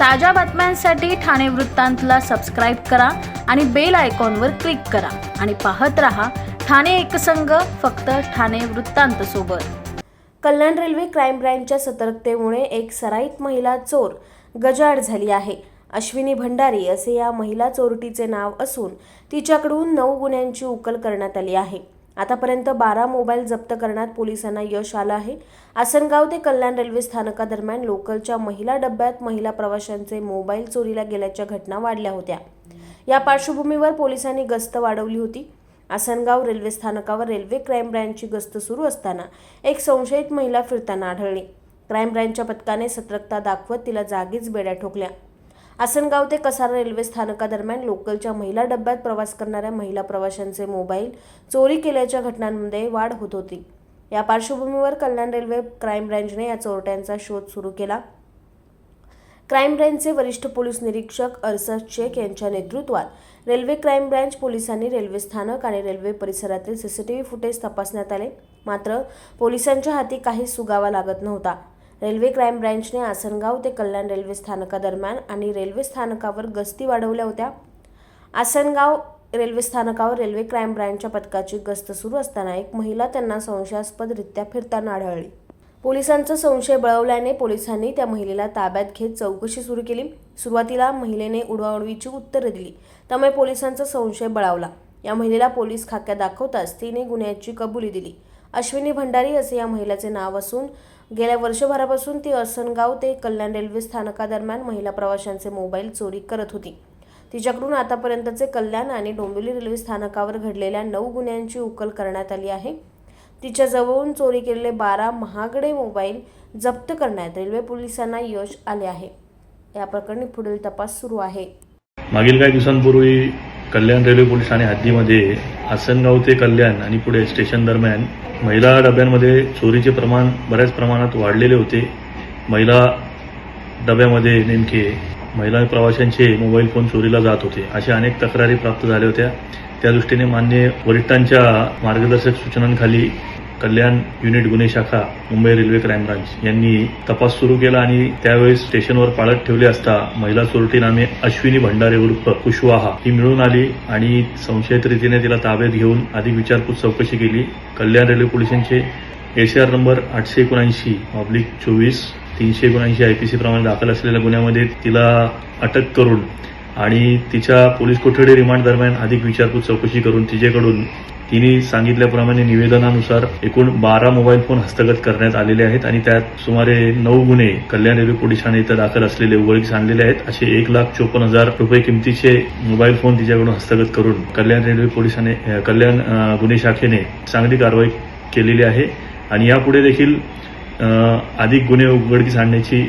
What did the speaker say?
ताज्या बातम्यांसाठी ठाणे वृत्तांतला सबस्क्राईब करा आणि बेल आयकॉनवर क्लिक करा. आणि पाहत रहा ठाणे एकसंघ फक्त ठाणे वृत्तांत सोबत. कल्याण रेल्वे क्राईम ब्रँचच्या सतर्कतेमुळे एक सराईत महिला चोर गजाड झाली आहे. अश्विनी भंडारी असे या महिला चोरटीचे नाव असून तिच्याकडून नऊ गुन्ह्यांची उकल करण्यात आली आहे. आतापर्यंत बारा मोबाईल जप्त करण्यात पोलिसांना यश आलं आहे. आसनगाव ते कल्याण रेल्वे स्थानकादरम्यान लोकलच्या महिला डब्यात महिला प्रवाशांचे मोबाईल चोरीला गेल्याच्या घटना वाढल्या होत्या. या पार्श्वभूमीवर पोलिसांनी गस्त वाढवली होती. आसनगाव रेल्वे स्थानकावर रेल्वे क्राईम ब्रँचची गस्त सुरू असताना एक संशयित महिला फिरताना आढळली. क्राईम ब्रँचच्या पथकाने सतर्कता दाखवत तिला जागीच बेड्या ठोकल्या. आसनगाव ते कसारा रेल्वे स्थानकादरम्यान लोकलच्या महिला डब्यात प्रवास करणाऱ्या महिला प्रवाशांचे मोबाईल चोरी केल्याच्या घटनांमध्ये वाढ होत होती. या पार्श्वभूमीवर कल्याण रेल्वे क्राईम ब्रँचने या चोरट्यांचा शोध सुरू केला. क्राईम ब्रँचचे वरिष्ठ पोलीस निरीक्षक अरसद शेख यांच्या नेतृत्वात रेल्वे क्राईम ब्रँच पोलिसांनी रेल्वे स्थानक आणि रेल्वे परिसरातील सीसीटीव्ही फुटेज तपासण्यात आले. मात्र पोलिसांच्या हाती काही सुगावा लागत नव्हता. रेल्वे क्राईम ब्रँचने आसनगाव ते कल्याण रेल्वे स्थानकादरम्यान आणि रेल्वे स्थानकावर गस्ती वाढवल्या होत्या. आसनगाव रेल्वे स्थानकावर रेल्वे क्राईम ब्रँचच्या पथकाची गस्त सुरू असताना एक महिला त्यांना संशयास्पदरित्या फिरताना आढळली. पोलिसांचा संशय बळवल्याने पोलिसांनी त्या महिलेला ताब्यात घेत चौकशी सुरू केली. सुरुवातीला महिलेने उडवाउडवीची उत्तरं दिली. त्यामुळे पोलिसांचा संशय बळावला. या महिलेला पोलीस खाक्या दाखवताच तिने गुन्ह्याची कबुली दिली. अश्विनी भंडारी असे या महिलेचे नाव असून गेल्या वर्षभरापासून ती असनगाव ते कल्याण रेल्वे स्थानकादरम्यान महिला प्रवाशांचे मोबाईल चोरी करत होती. तिच्याकडून आतापर्यंतचे कल्याण आणि डोंबिवली रेल्वे स्थानकावर घडलेल्या नऊ गुन्ह्यांची उकल करण्यात आली आहे. तिच्या जवळून चोरी केलेले बारा महागडे मोबाईल जप्त करण्यात रेल्वे पोलिसांना यश आले आहे. या प्रकरणी पुढील तपास सुरू आहे. मागील काही दिवसांपूर्वी कल्याण रेल्वे पोलीस ठाणे हद्दीमध्ये आसनगाव ते कल्याण आणि पुढे स्टेशन दरम्यान महिला डब्यांमध्ये चोरीचे प्रमाण बऱ्याच प्रमाणात वाढलेले होते. महिला डब्यामध्ये नेमके महिला प्रवाशांचे मोबाईल फोन चोरीला जात होते अशा अनेक तक्रारी प्राप्त झाल्या होत्या. त्या दृष्टीने मान्य वरिष्ठांच्या मार्गदर्शक सूचनांखाली कल्याण युनिट गुन्हे शाखा मुंबई रेल्वे क्राईम ब्रांच यांनी तपास सुरू केला आणि त्यावेळेस स्टेशनवर पाळत ठेवले असता महिला चोरटी नामे अश्विनी भंडारे उर्फ कुशवाहा ही मिळून आली आणि संशयित रीतीने तिला ताब्यात घेऊन अधिक विचारपूस चौकशी केली. कल्याण रेल्वे पोलिसांचे एसीआर नंबर आठशे एकोणऐंशी ऑब्लिक चोवीस तीनशे एकोणऐंशी आयपीसी प्रमाणे दाखल असलेल्या गुन्ह्यामध्ये तिला अटक करून आणि तिच्या पोलीस कोठडी रिमांड दरम्यान अधिक विचारपूस चौकशी करून तिच्याकडून तिने सांगितल्याप्रमाणे निवेदनानुसार एकूण बारा मोबाईल फोन हस्तगत करण्यात आलेले आहेत आणि त्यात सुमारे नऊ गुन्हे कल्याण रेल्वे पोलीस ठाणे इथं दाखल असलेले उघडकीस आणलेले आहेत. असे एक लाख चोपन्न हजार रुपये किमतीचे मोबाईल फोन तिच्याकडून हस्तगत करून कल्याण रेल्वे पोलिसांनी कल्याण गुन्हे शाखेने चांगली कारवाई केलेली आहे. आणि यापुढे देखील अधिक गुन्हे उघडकीस आणण्याची